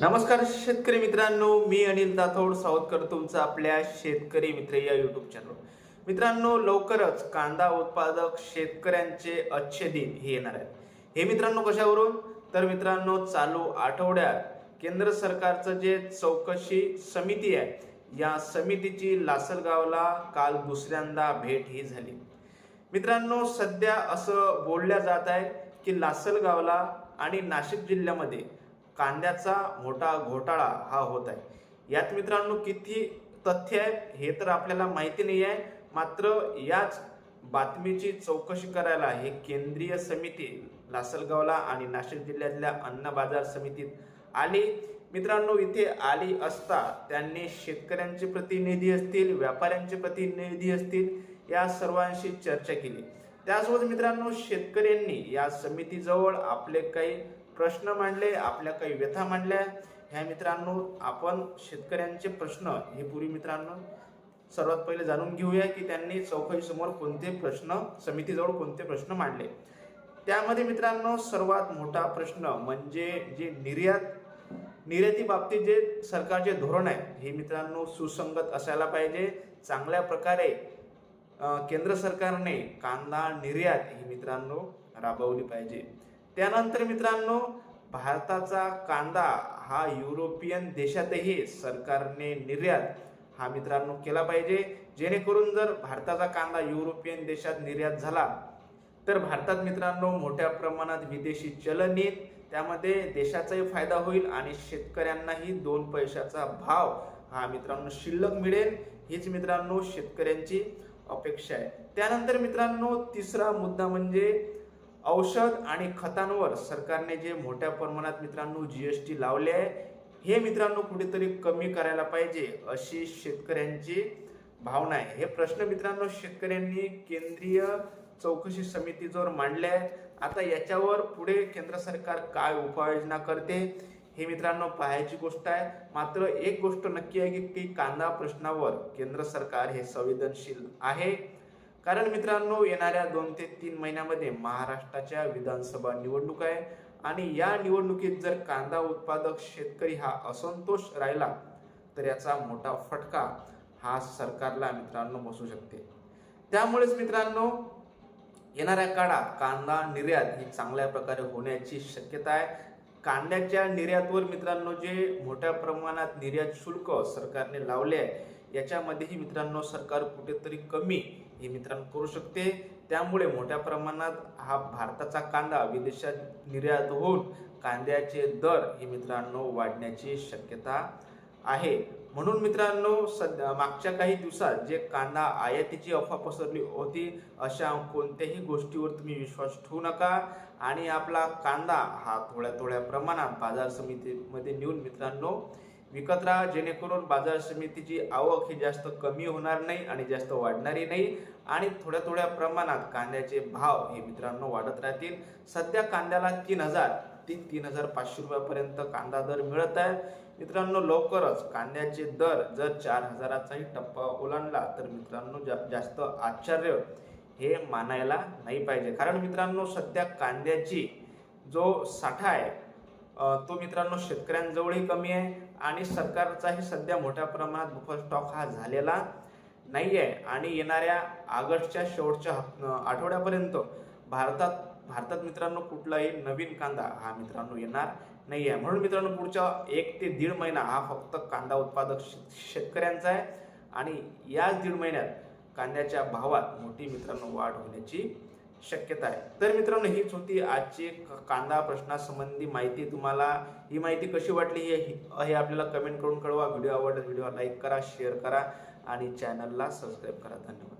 नमस्कार शेतकरी मित्रांनो मी अनिल दाथोड सावधकर तुमचं आपल्या शेतकरी मित्र या युट्यूब चॅनल मित्रांनो लवकरच कांदा उत्पादक शेतकऱ्यांचे अच्छे दिन हे येणार आहे हे मित्रांनो कशावरून? तर मित्रांनो चालू आठवड्यात केंद्र सरकारचं जे चौकशी समिती आहे या समितीची लासलगावला काल दुसऱ्यांदा भेट ही झाली. मित्रांनो सध्या असं बोलल्या जात आहे की लासलगावला आणि नाशिक जिल्ह्यामध्ये कांद्याचा मोठा घोटाळा हा होत आहे. यात मित्रांनो किती तथ्य आहे हे तर आपल्याला माहिती नाही आहे. मात्र याच बातमीची चौकशी करायला हे केंद्रीय समिती लासलगावला आणि नाशिक जिल्ह्यातल्या अन्न बाजार समितीत आली. मित्रांनो इथे आली असता त्यांनी शेतकऱ्यांचे प्रतिनिधी असतील व्यापाऱ्यांचे प्रतिनिधी असतील या सर्वांशी चर्चा केली. त्यासोबत मित्रांनो शेतकऱ्यांनी या समितीजवळ आपले काही प्रश्न मांडले आपल्या काही व्यथा मांडल्या. ह्या मित्रांनो आपण शेतकऱ्यांचे प्रश्न हे पूर्वी मित्रांनो सर्वात पहिले जाणून घेऊया की त्यांनी चौकशीसमोर कोणते प्रश्न समितीजवळ कोणते प्रश्न मांडले. त्यामध्ये मित्रांनो सर्वात मोठा प्रश्न म्हणजे जे निर्यात निर्याती बाबतीत जे सरकारचे धोरण आहे हे मित्रांनो सुसंगत असायला पाहिजे. चांगल्या प्रकारे केंद्र सरकारने कांदा निर्यात ही मित्रांनो राबवली पाहिजे. त्यानंतर मित्रांनो भारताचा कांदा हा युरोपियन देशातही सरकारने निर्यात हा मित्रांनो केला पाहिजे. जेणेकरून जर भारताचा कांदा युरोपियन देशात निर्यात झाला तर भारतात मित्रांनो मोठ्या प्रमाणात विदेशी चलन येईल. त्यामध्ये देशाचाही फायदा होईल आणि शेतकऱ्यांनाही दोन पैशाचा भाव हा मित्रांनो शिल्लक मिळेल. हीच मित्रांनो शेतकऱ्यांची अपेक्षा आहे. त्यानंतर मित्रांनो तिसरा मुद्दा म्हणजे औषध आणि खतांवर सरकारने जे मोठ्या प्रमाणात मित्रांनो जी एस टी लावले आहे हे मित्रांनो कुठेतरी कमी करायला पाहिजे अशी शेतकऱ्यांची भावना आहे. हे प्रश्न मित्रांनो शेतकऱ्यांनी केंद्रीय चौकशी समितीजवळ मांडले आहेत. आता याच्यावर पुढे केंद्र सरकार काय उपाययोजना करते हे मित्रांनो पाहायची गोष्ट आहे. मात्र एक गोष्ट नक्की आहे की की कांदा प्रश्नावर केंद्र सरकार हे संवेदनशील आहे. कारण मित्रांनो येणाऱ्या दोन ते तीन महिन्यामध्ये महाराष्ट्राच्या विधानसभा निवडणूक आहे आणि या निवडणुकीत जर कांदा उत्पादक शेतकरी हा असंतोष राहिला तर याचा मोठा फटका हा सरकारला मित्रांनो बसू शकते. त्यामुळेच मित्रांनो येणाऱ्या काळात कांदा निर्यात ही चांगल्या प्रकारे होण्याची शक्यता आहे. कांद्याच्या निर्यातवर मित्रांनो जे मोठ्या प्रमाणात निर्यात शुल्क सरकारने लावले आहे याच्यामध्येही मित्रांनो सरकार कुठेतरी कमी हे मित्रांनो करू शकते. त्यामुळे मोठ्या प्रमाणात हा भारताचा कांदा विदेशात निर्यात होऊन कांद्याचे दर हे मित्रांनो वाढण्याची शक्यता आहे. म्हणून मित्रांनो सध्या मागच्या काही दिवसात जे कांदा आयातीची अफवा पसरली होती अशा कोणत्याही गोष्टीवर तुम्ही विश्वास ठेवू नका. आणि आपला कांदा हा थोड्या थोड्या प्रमाणात बाजार समितीमध्ये नेऊन मित्रांनो विकत राहा जेणेकरून बाजार समितीची आवक ही जास्त कमी होणार नाही आणि जास्त वाढणारी नाही. आणि थोड्या थोड्या प्रमाणात कांद्याचे भाव हे मित्रांनो वाढत राहतील. सध्या कांद्याला तीन हजार ते तीन हजार पाचशे रुपयापर्यंत कांदा दर मिळत आहे. मित्रांनो लवकरच कांद्याचे दर जर चार हजाराचाही टप्पा ओलांडला तर मित्रांनो जा जास्त आश्चर्य हे मानायला नाही पाहिजे. कारण मित्रांनो सध्या कांद्याची जो साठा आहे तो मित्रांनो शेतकऱ्यांजवळही कमी आहे आणि सरकारचाही सध्या मोठ्या प्रमाणात बफर स्टॉक हा झालेला नाही आहे आणि येणाऱ्या ऑगस्टच्या शेवटच्या आठवड्यापर्यंत भारतात भारतात मित्रांनो कुठलाही नवीन कांदा हा मित्रांनो येणार नाही आहे म्हणून मित्रांनो पुढच्या एक ते दीड महिना हा फक्त कांदा उत्पादक शेतकऱ्यांचा आहे. आणि याच दीड महिन्यात कांद्याच्या भावात मोठी मित्रांनो वाढ होण्याची शक्यता आहे. तर मित्रांनो हीच होती आजची कांदा प्रश्नासंबंधी माहिती. तुम्हाला ही माहिती कशी वाटली हे हे आपल्याला कमेंट करून कळवा. व्हिडिओ आवडला व्हिडिओ लाईक करा शेअर करा आणि चॅनलला सबस्क्राईब करा. धन्यवाद.